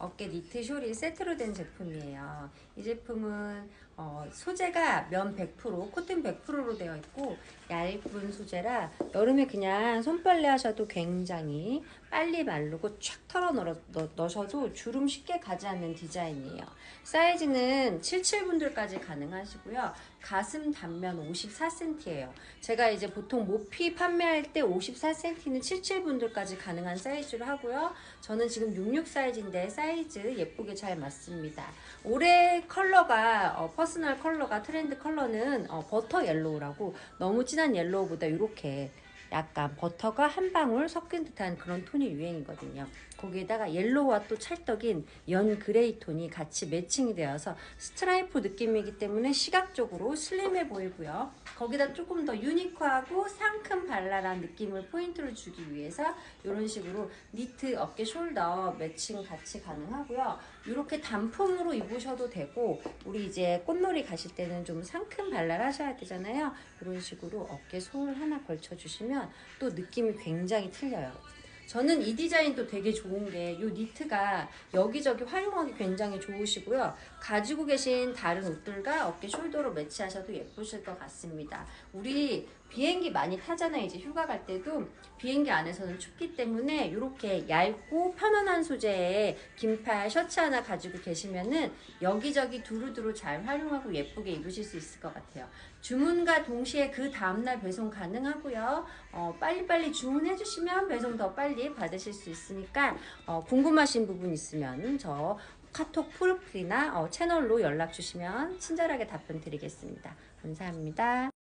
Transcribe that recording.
어깨 니트 숄이 세트로 된 제품이에요. 이 제품은 어, 소재가 면 100%, 코튼 100%로 되어 있고 얇은 소재라 여름에 그냥 손빨래 하셔도 굉장히 빨리 마르고 촥 털어 넣어, 넣- 넣으셔도 주름 쉽게 가지 않는 디자인이에요. 사이즈는 77분들까지 가능하시고요. 가슴 단면 54cm예요. 제가 이제 보통 모피 판매할 때 54cm는 77분들까지 가능한 사이즈로 하고요. 저는 지금 66 사이즈인데 사이즈 예쁘게 잘 맞습니다. 올해 컬러가 어, 퍼스널 컬러가 트렌드 컬러는 어, 버터 옐로우라고 너무 진한 옐로우보다 이렇게 약간 버터가 한 방울 섞인 듯한 그런 톤이 유행이거든요. 거기에다가 옐로우와 또 찰떡인 연 그레이 톤이 같이 매칭이 되어서 스트라이프 느낌이기 때문에 시각적으로 슬림해 보이고요. 거기다 조금 더 유니크하고 상큼 발랄한 느낌을 포인트를 주기 위해서 이런 식으로 니트 어깨 숄더 매칭 같이 가능하고요. 이렇게 단품으로 입으셔도 되고 우리 이제 꽃놀이 가실 때는 좀 상큼 발랄하셔야 되잖아요. 이런 식으로 어깨 솔 하나 걸쳐주시면 또 느낌이 굉장히 틀려요. 저는 이 디자인도 되게 좋은 게 이 니트가 여기저기 활용하기 굉장히 좋으시고요. 가지고 계신 다른 옷들과 어깨 숄더로 매치하셔도 예쁘실 것 같습니다. 우리 비행기 많이 타잖아요. 이제 휴가 갈 때도 비행기 안에서는 춥기 때문에 이렇게 얇고 편안한 소재의 긴팔 셔츠 하나 가지고 계시면은 여기저기 두루두루 잘 활용하고 예쁘게 입으실 수 있을 것 같아요. 주문과 동시에 그 다음날 배송 가능하고요. 어, 빨리빨리 주문해 주시면 배송 더 빨리 받으실 수 있으니까 어, 궁금하신 부분 있으면 저 카톡 프로필이나 어, 채널로 연락 주시면 친절하게 답변 드리겠습니다. 감사합니다.